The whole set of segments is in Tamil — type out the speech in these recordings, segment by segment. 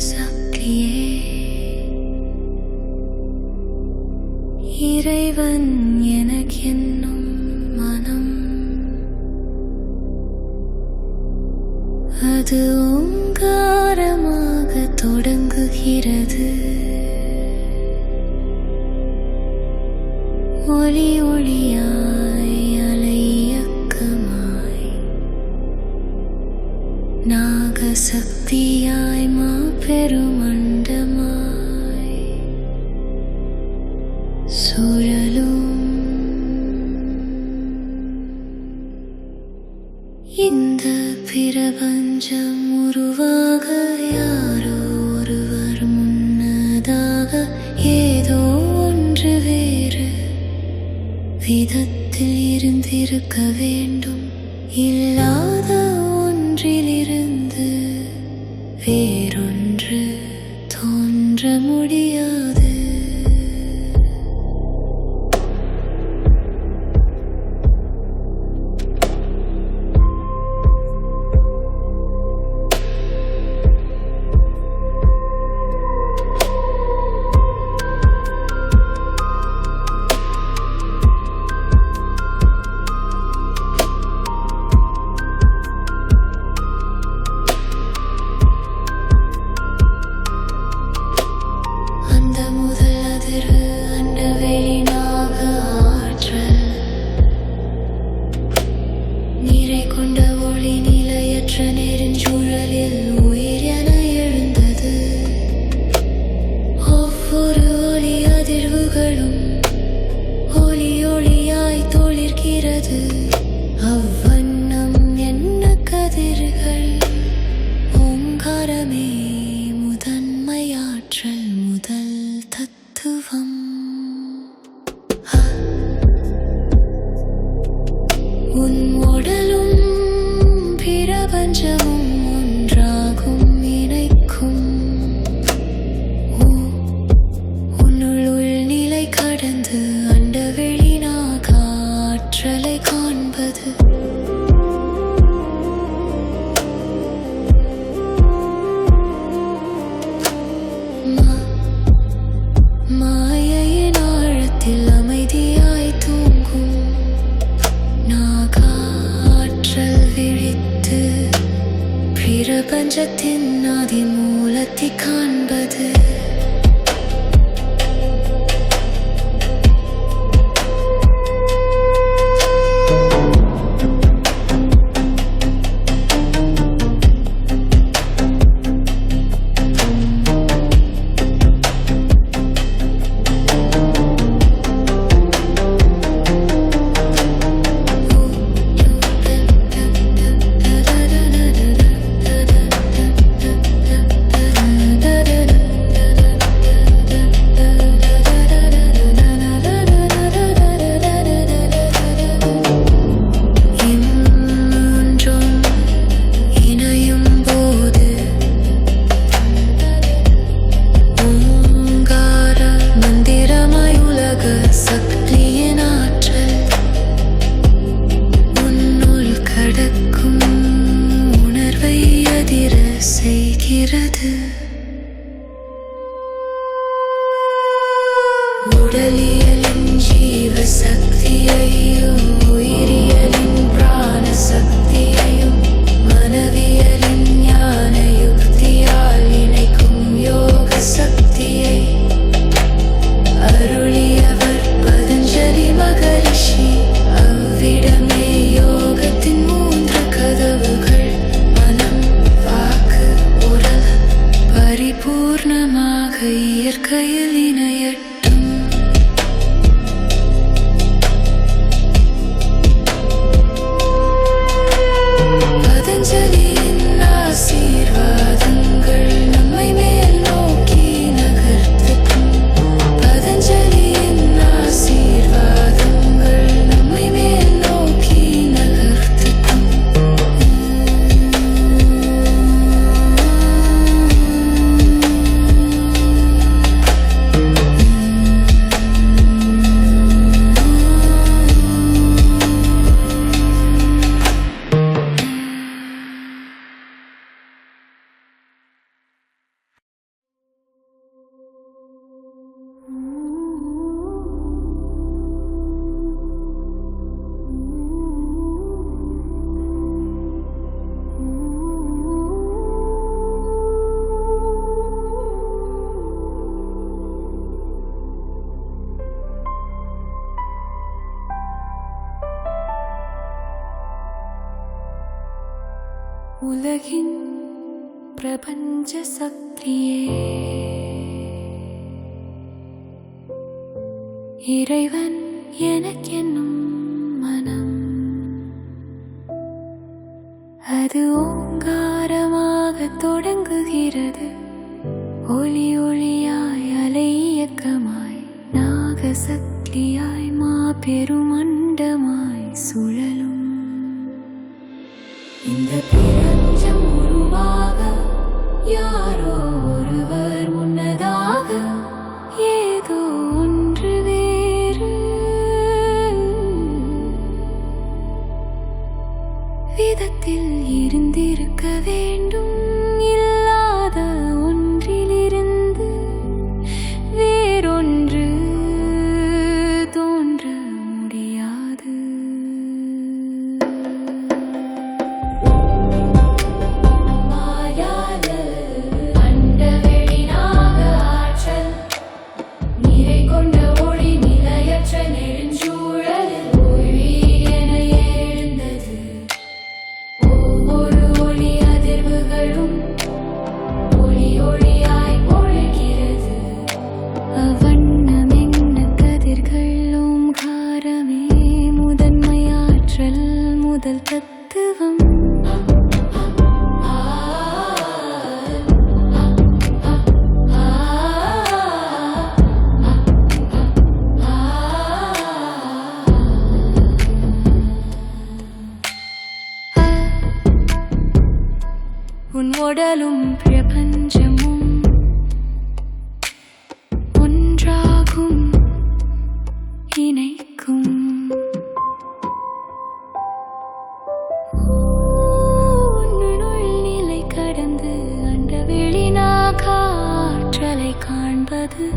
சக்தியே. இறைவன் எனக்கென்னும் மனம். அது ஓங்காரமாக தொடங்குகிறது. ஒளி ஒளியா இந்த பிரபஞ்சம் உருவாக யாரோ ஒருவர் முன்னதாக ஏதோ ஒன்று வேறு. விதத்தில் இருந்திருக்க வேண்டும் இல்லாத ஒன்றிலிருந்து வேறொன்று தோன்ற முடியாது. autumn ప్రపంచ తిన్నది మూలతికా உலகின் பிரபஞ்ச சக்தியே. இறைவன் எனக்கென்னும் மனம். அது ஓங்காரமாக தொடங்குகிறது. ஒளி ஒளியாய் அலை இயக்கமாய் நாகசக்தியாய் மா பெருமண்டமாய் சுழலும். இந்த பிற உருவாக யாரோ ஒருவர் முன்னதாக ஏதோ ஒன்று வேறு. விதத்தில் இருந்திருக்க வேண்டும் இல்லை உன் உடலும் பிரபஞ்சமும் ஒன்றாகும் இணைக்கும். நிலை கடந்து அண்ட வெளினா காற்றலை காண்பது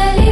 onde